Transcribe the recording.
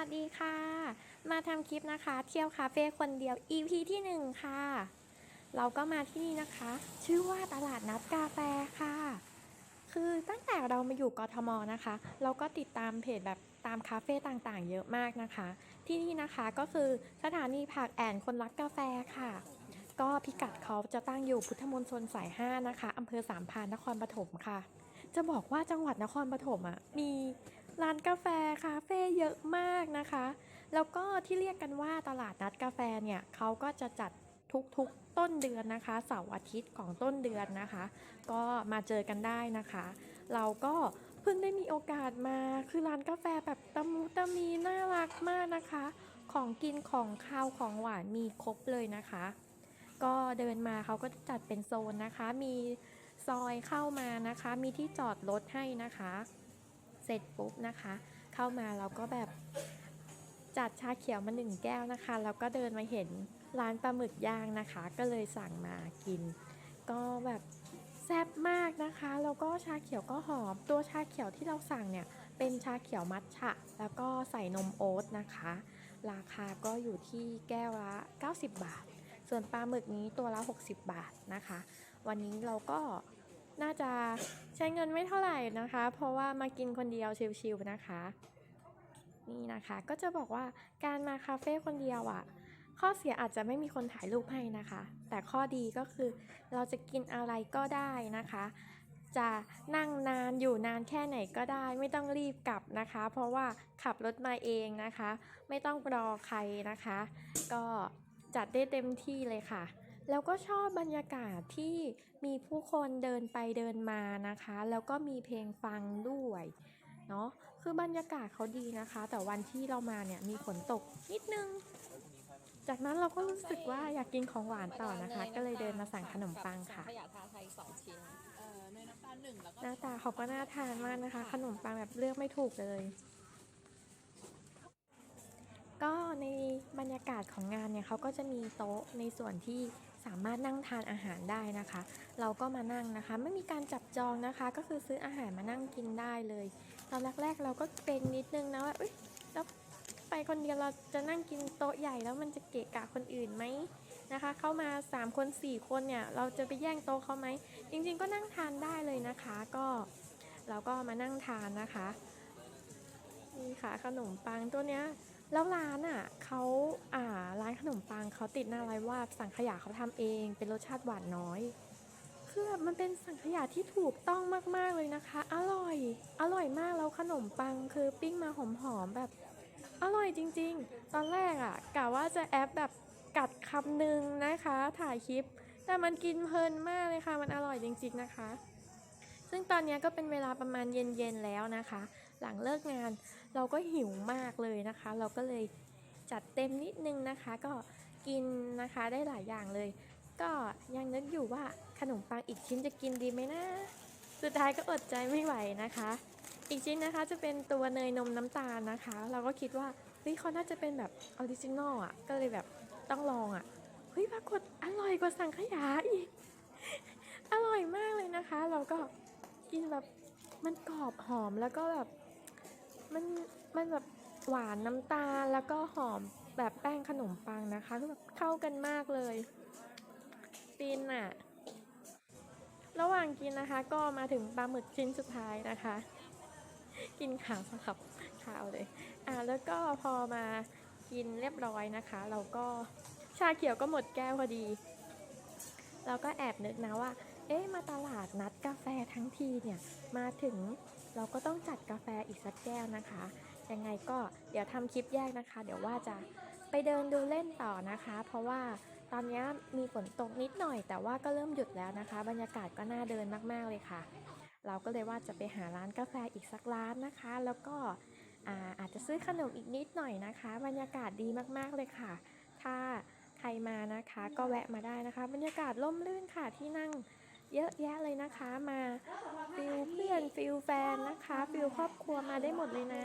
วัสดีค่ะ มาทำคลิปนะคะ เที่ยวคาเฟ่คนเดียว EP ที่1ค่ะ เราก็มาที่นี่นะคะ ชื่อว่าตลาดนัดกาแฟค่ะ คือตั้งแต่เรามาอยู่กทมนะคะ เราก็ติดตามเพจแบบตามคาเฟ่ต่างๆ เยอะมากนะคะ ที่นี่นะคะก็คือสถานีผักแอนคนรักกาแฟค่ะ ก็พิกัดเขาจะตั้งอยู่พุทธมณฑลสาย 5 นะคะอำเภอสามพานนครปฐมค่ะ จะบอกว่าจังหวัดนครปฐมอะมี ร้านกาแฟคาเฟ่เยอะมากนะคะ แล้วก็ที่เรียกกันว่าตลาดนัดกาแฟเนี่ยเขาก็จะจัดทุกๆต้นเดือนนะคะ เสาร์อาทิตย์ของต้นเดือนนะคะ ก็มาเจอกันได้นะคะ เราก็เพิ่งได้มีโอกาสมาคือร้านกาแฟแบบตะมูตะมีน่ารักมากนะคะ ของกินของข้าวของหวานมีครบเลยนะคะ ก็เดินมาเขาก็จะจัดเป็นโซนนะคะ มีซอยเข้ามานะคะ มีที่จอดรถให้นะคะ ร็จปุ๊บนะคะ เข้ามาเราก็แบบจัดชาเขียวมาหนึ่งแก้วนะคะแล้วก็เดินมาเห็นร้านปลาหมึกย่างนะคะ ก็เลยสั่งมากิน ก็แบบแซ่บมากนะคะแล้วก็ชาเขียวก็หอม ตัวชาเขียวที่เราสั่งเนี่ยเป็นชาเขียวมัทฉะ แล้วก็ใส่นมโอ๊ตนะคะ ราคาก็อยู่ที่แก้วละ 90 บาท ส่วนปลาหมึกนี้ตัวละ 60 บาทนะคะ วันนี้เราก็ น่าจะใช้เงินไม่เท่าไหร่นะคะ เพราะว่ามากินคนเดียวชิลๆนะคะ นี่นะคะก็จะบอกว่าการมาคาเฟ่คนเดียวอะ่ะ ข้อเสียอาจจะไม่มีคนถ่ายรูปให้นะคะ แต่ข้อดีก็คือเราจะกินอะไรก็ได้นะคะ จะนั่งนานอยู่นานแค่ไหนก็ได้ ไม่ต้องรีบกลับนะคะ เพราะว่าขับรถมาเองนะคะ ไม่ต้องรอใครนะคะ ก็จัดได้เต็มที่เลยค่ะ แล้วก็ชอบบรรยากาศที่มีผู้คนเดินไปเดินมานะคะ แล้วก็มีเพลงฟังด้วยเนาะคือบรรยากาศเขาดีนะคะ แต่วันที่เรามาเนี่ยมีฝนตกนิดนึง จากนั้นเราก็รู้สึกว่าอยากกินของหวานต่อนะคะ ก็เลยเดินมาสั่งขนมปังค่ะขยะทาไทยสองชิ้นเอ่อเนยน้ำตาลหนึ่งแล้วก็หน้าตาเขาก็น่าทานมากนะคะ ขนมปังแบบเลือกไม่ถูกเลยก็ในบรรยากาศของงานเนี่ยเขาก็จะมีโต๊ะในส่วนที่ สามารถนั่งทานอาหารได้นะคะ เราก็มานั่งนะคะ ไม่มีการจับจองนะคะ ก็คือซื้ออาหารมานั่งกินได้เลยตอนแรกๆเราก็เกรงนิดนึงนะว่าเอ้ยแล้วไปคนเดียวเราจะนั่งกินโต๊ะใหญ่แล้วมันจะเกะกะคนอื่นไหมนะคะ เข้ามา 3 คน 4 คนเนี่ย เราจะไปแย่งโต๊ะเขาไหม จริงๆก็นั่งทานได้เลยนะคะ ก็เราก็มานั่งทานนะคะ นี่ค่ะขนมปังตัวเนี้ย แล้วร้านอะเขาอ่าร้านขนมปังเขาติดหน้าไว้ว่าสังขยาเขาทำเองเป็นรสชาติหวานน้อย คือแบบมันเป็นสังขยาที่ถูกต้องมากๆเลยนะคะ อร่อย อร่อยมากแล้วขนมปังคือปิ้งมาหอมๆแบบ อร่อยจริง ๆ ตอนแรกอะกะว่าจะแอปแบบกัดคำหนึ่งนะคะ ถ่ายคลิป แต่มันกินเพลินมากเลยค่ะ มันอร่อยจริงๆนะคะ ซึ่งตอนนี้ก็เป็นเวลาประมาณเย็นๆแล้วนะคะ หลังเลิกงาน เราก็หิวมากเลยนะคะ เราก็เลยจัดเต็มนิดนึงนะคะ ก็กินนะคะได้หลายอย่างเลย ก็ยังนึกอยู่ว่าขนมปังอีกชิ้นจะกินดีไหมนะ สุดท้ายก็อดใจไม่ไหวนะคะ อีกชิ้นนะคะจะเป็นตัวเนยนมน้ำตาลนะคะ เราก็คิดว่าเฮ้ยเขาน่าจะเป็นแบบออริจินอลอะ ก็เลยแบบต้องลองอะ เฮ้ยปรากฏอร่อยกว่าสังขยาอีก อร่อยมากเลยนะคะ เราก็กินแบบมันกรอบหอมแล้วก็แบบ มันมันแบบหวานน้ำตาลแล้วก็หอมแบบแป้งขนมปังนะคะคือแบบเข้ากันมากเลยฟินอะระหว่างกินนะคะ ก็มาถึงปลาหมึกชิ้นสุดท้ายนะคะ กินขาวสลับขาวเลย อ่าแล้วก็พอมากินเรียบร้อยนะคะ เราก็ชาเขียวก็หมดแก้วพอดี เราก็แอบนึกนะว่า เอ๊ะมาตลาดนัดกาแฟทั้งทีเนี่ยมาถึงเราก็ต้องจัดกาแฟอีกสักแก้วนะคะ ยังไงก็เดี๋ยวทำคลิปแยกนะคะ เดี๋ยวว่าจะไปเดินดูเล่นต่อนะคะ เพราะว่าตอนนี้มีฝนตกนิดหน่อย แต่ว่าก็เริ่มหยุดแล้วนะคะ บรรยากาศก็น่าเดินมากๆเลยค่ะ เราก็เลยว่าจะไปหาร้านกาแฟอีกสักร้านนะคะ แล้วก็อาอาจจะซื้อขนมอีกนิดหน่อยนะคะ บรรยากาศดีมากๆเลยค่ะ ถ้าใครมานะคะ ก็แวะมาได้นะคะ บรรยากาศร่มรื่นค่ะที่นั่ง เยอะแยะเลยนะคะมาฟิลเพื่อนฟิลแฟนนะคะฟิลครอบครัวมาได้หมดเลยนะ